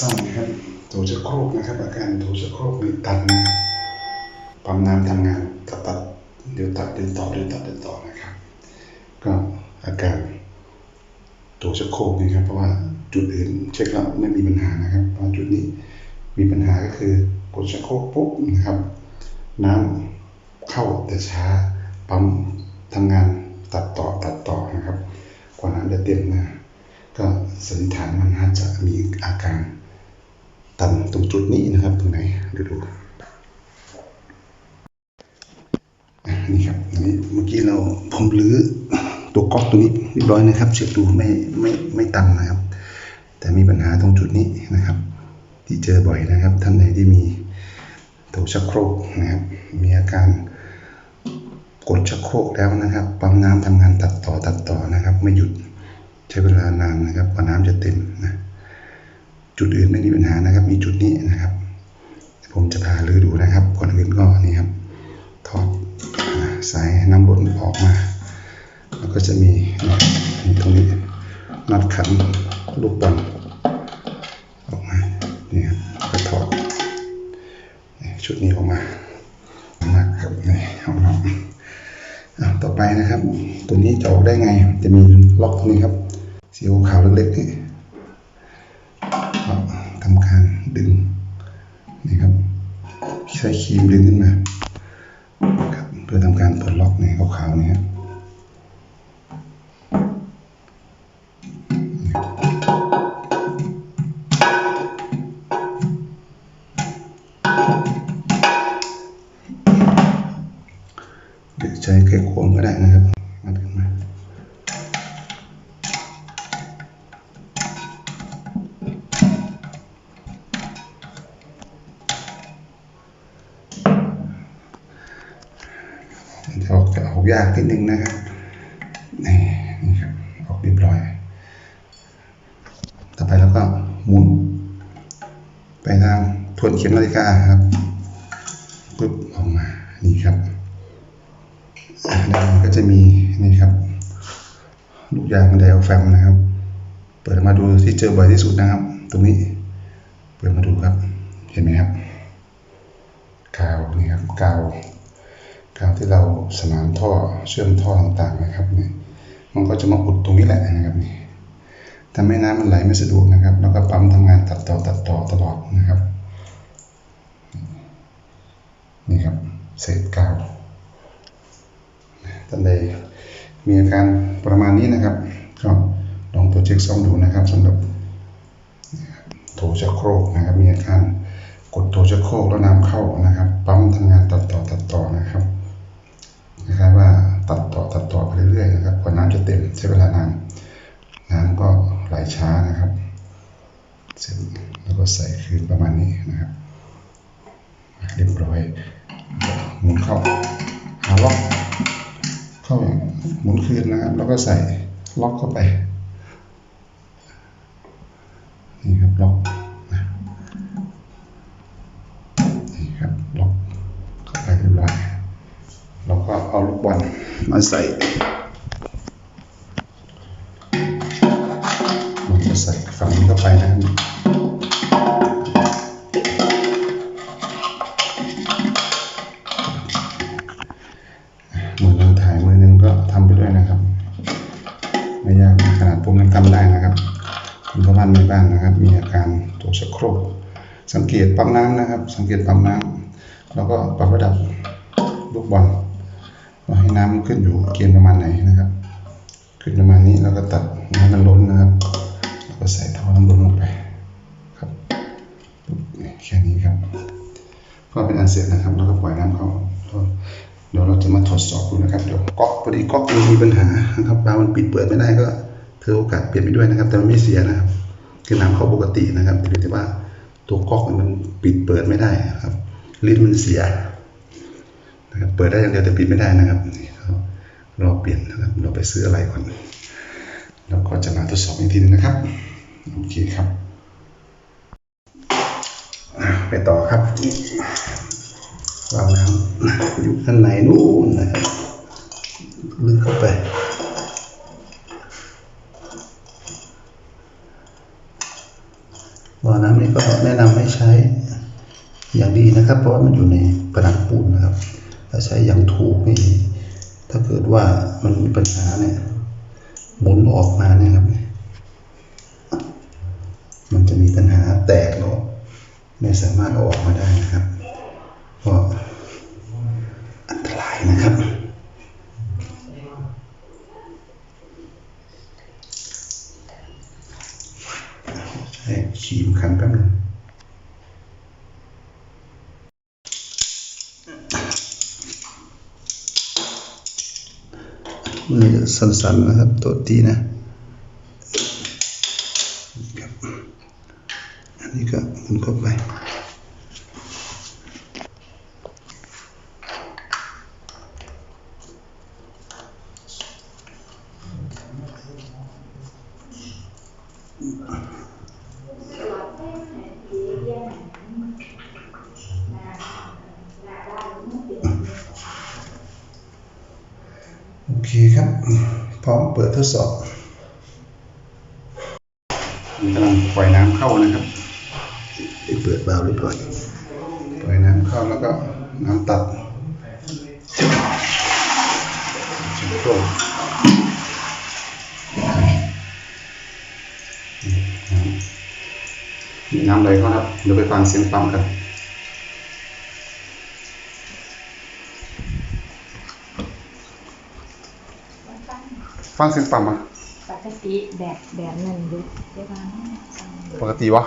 ซ่อมนะครับโถชักโครกนะครับ อาการโถชักโครกนี่ตันนะปั๊มน้ำทำงานตัดตัดเดี๋ยวตัดเดี๋ยวต่อเดี๋ยวตัดเดี๋ยวต่อนะครับ ก็อาการโถชักโครกนี่ครับเพราะว่าจุดอื่นเช็คแล้วไม่มีปัญหานะครับเพราะจุดนี้มีปัญหาก็คือกดชักโครกปุ๊บนะครับ น้ำเข้าแต่ช้าปั๊มทำงานตัดต่อตัดต่อนะครับ กว่าน้ำจะเต็มนะก็สันนิษฐานมันน่าจะมีอาการ ตันตรงจุดนี้นะครับ ตรงไหนดูดูนี่ครับนนี้เมื่อกี้เราผมรื้อตัวก๊อกตัวนี้เรียบร้อยนะครับเช็คดูไม่ไม่ไม่ตันนะครับ แต่มีปัญหาตรงจุดนี้นะครับ ที่เจอบ่อยนะครับ ท่านใดที่มีโถชักโครกนะครับ มีอาการกดชักโครกแล้วนะครับปั๊มน้ำทำงานตัดต่อตัดต่อนะครับ ไม่หยุดใช้เวลานานนะครับกว่าน้ำจะเต็มนะ จุดอื่นไม่มีปัญหานะครับ มีจุดนี้นะครับ ผมจะพาลื้อดูนะครับก่อนอื่นก็นี่ครับถอดสายน้ำบนออกมา แล้วก็จะมีนะมีตรงนี้นัดขันลูกบอลออกมานี่ครับก็ถอดชุดนี้ออกมามากครับนี่เอาเนาะอะต่อไปนะครับ ตัวนี้จะออกได้ไง จะมีล็อกตรงนี้ครับสีขาวเล็กๆนี่ ทำการดึงนี่ครับใช้ครีมดึงขึ้นมาครับเพื่อทำการปลดล็อกในี่ขาวๆนี่ครับ ยากนิดนึงนะครับนี่นี่ครับออกเรียบร้อย ต่อไปแล้วก็หมุน ไปทางทวนเข็มนาฬิกาครับปึ๊บออกมานี่ครับอะด้านก็จะมีนี่ครับ ลูกยางไดอะแฟมนะครับ เปิดมาดูที่เจอบ่อยที่สุดนะครับ ตรงนี้ เปิดมาดูครับ เห็นไหมครับกาวนี่ครับกาว กาวที่เราสมานท่อเชื่อมท่อต่างๆนะครับเนี่ยมันก็จะมาอุดตรงนี้แหละนะครับนี่ทำให้น้ำมันไหลไม่สะดวกนะครับ แล้วก็ปั๊มทำงานตัดต่อตัดต่อตลอดนะครับ นี่ครับเศษกาวท่านใดมีอาการประมาณนี้นะครับ ก็ลองตัวเช็คซ่อมดูนะครับสำหรับโถชักโครกนะครับ มีอาการกดโถชักโครกแล้วน้ำเข้านะครับ ปั๊มทำงานตัดต่อตัดต่อนะครับ นะครับว่าตัดต่อตัดต่อไปเรื่อยๆนะครับกว่าน้ำจะเต็มใช้เวลานานน้ำก็ไหลช้านะครับ เสร็จแล้วก็ใส่คืนประมาณนี้นะครับเรียบร้อยหมุนเข้าหาล็อกเข้าอย่างหมุนคืนนะครับ แล้วก็ใส่ล็อกเข้าไป เอาลูกบอลมาใส่มันจะใส่ฝั่งนี้เข้าไปนะครับมืองถ่ายมือหนึงก็ทำไปด้วยนะครับไม่ยากขนาดผมยังทำได้นะครับคุณพ่อบ้านแม่บ้านนะครับ มีอาการตัวชักโครกสังเกตปั๊มน้ำนะครับ สังเกตปั๊มน้ำแล้วก็ปรับระดับลูกบอล ว่าให้น้ำมันขึ้นอยู่เกณฑ์ประมาณไหนนะครับ ขึ้นประมาณนี้แล้วก็ตัดน้ำมันล้นนะครับแล้วก็ใส่ท่อน้ำล้นลงไปครับแค่นี้ครับก็เป็นอันเสร็จนะครับ แล้วก็ปล่อยน้ำเข้าแล้วเดี๋ยวเราจะมาทดสอบดูนะครับเดี๋ยวก๊อกพอดีก๊อกมันมีปัญหานะครับบามันปิดเปิดไม่ได้ก็ถือโอกาสเปลี่ยนไปด้วยนะครับ แต่มันไม่เสียนะครับ คือน้ำเข้าปกตินะครับเพียงแต่ว่าตัวก๊อกมันปิดเปิดไม่ได้ครับลิ้นมันเสีย นะครับเปิดได้อย่างเดียวแต่ปิดไม่ได้นะครับนี่ครับเปลี่ยนนะครับเราไปซื้ออะไรก่อนแล้วก็จะมาทดสอบอีกทีนึงนะครับโอเคครับไปต่อครับวางน้ำอยู่ข้างในนู่นนะครับลึกเข้าไปวางน้ำนี่างดีนะครับ เพราะว่ามันอยู่ในผนังปูนนะครับ ถ้าใช้อย่างถูกนี่ถ้าเกิดว่ามันมีปัญหาเนี่ยหมุนออกมาเนี่ยครับ มันจะมีปัญหาแตกแล้วไม่สามารถเอาออกมาได้นะครับเพราะอันตรายนะครับใช้ครีมขันแป๊บนึง มันจะสั่นๆนะครับ ตัวตีนะอันนี้ก็หมุนเข้าไป โอเคครับ พร้อมเปิดทดสอบกำลังปล่อยน้ำเข้านะครับได้เปิดวาล์วเรียบร้อยปล่อยน้ำเข้าแล้วก็น้ำตัดชิ้นโครกนี่น้ำไหลเข้าครับ เดี๋ยวไปฟังเสียงปั๊มกัน ฟังเสียงปั๊มอะปกติแบบแบบนั้นอยู่ได้บ้างปกติวะ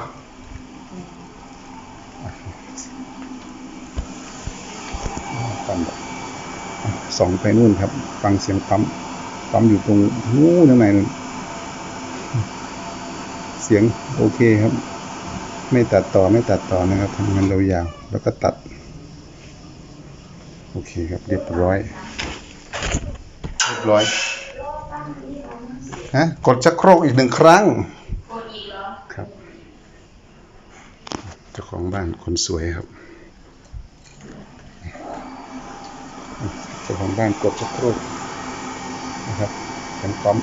ปั๊มสองไปนู่นครับ ฟังเสียงปั๊มปั๊มอยู่ตรงนู้นข้างในนู่นเสียงโอเคครับ ไม่ตัดต่อไม่ตัดต่อนะครับทำงานยาวๆแล้วก็ตัด โอเคครับเรียบร้อย เรียบร้อย ฮะกดชักโครกอีกหนึ่งครั้งครับเจ้าของบ้านคนสวยครับเจ้าของบ้านกดชักโครกนะครับเป็นปั๊ม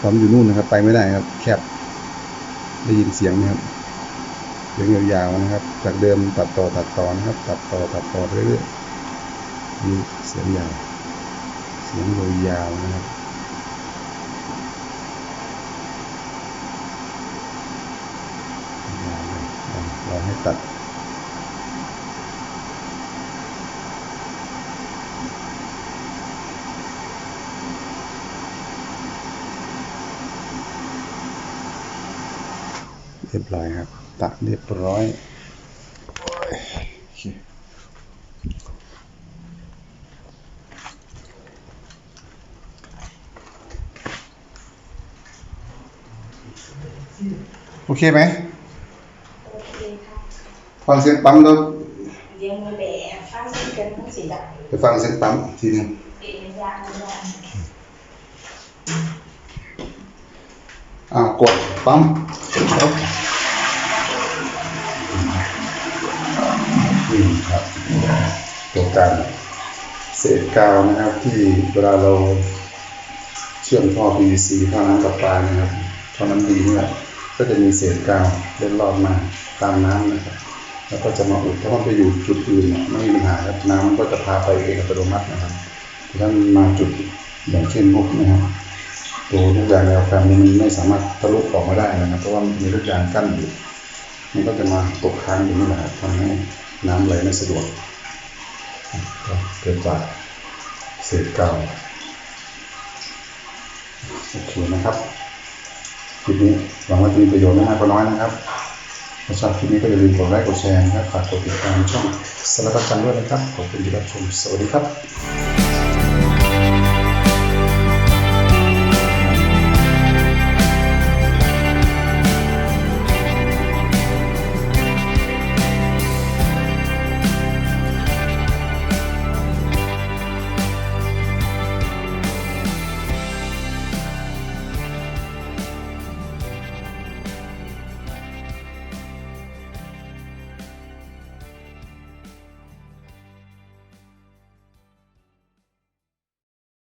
ปั๊มอยู่นู่นนะครับ ไปไม่ได้ครับ แคบได้ยินเสียงไหมครับเสียงยาวๆนะครับ จากเดิมตัดต่อตัดต่อนะครับ ตัดต่อตัดต่อไปเรื่อยๆมีเสียงยาวเสียงยาวๆนะครับ เราให้ตัด เรียบร้อยครับ ตัดเรียบร้อยโอเคไหม ฟังเสียงปั๊มแล้วเลี้ยงมือแบบฟังเสียงกันทั้งสีดำไปฟังเสียงปั๊มอีกทีหนึงเป็นยากยากอ่ากดปั๊มครับนี่ครับตัวการเศษกาวนะครับที่เวลาเราเชื่อมท่อ PVC ท่อน้ำประปานะครับท่อน้ำดีเนี่ยก็จะมีเศษกาวเล็ดลอดมาตามน้ำนะครับ แล้วก็จะมาอุดถ้ามันไปอยู่จุดอื่นไม่มีปัญหาครับน้ำมันก็จะพาไปเองอัตโนมัตินะครับถ้ามันมาจุดอย่างเช่นพวกนะครับตัวลูกยางแนวแฟมนี่มันไม่สามารถทะลุออกมาได้นะครับเพราะว่ามีลูกยางกั้นอยู่มันก็จะมาตกค้างอยู่นี่แหละครับทำให้น้ำไหลไม่สะดวกก็เกิดจากเศษเก่าโอเคนะครับคลิปนี้หวังว่าจะมีประโยชน์ไม่มากก็น้อยนะครับ ชอบคลิปนี้ก็อย่าลืมกดไลค์กดแชร์นะครับฝากกดติดตามช่องสารพัดจันด้วยนะครับขอบคุณที่รับชมสวัสดีครับ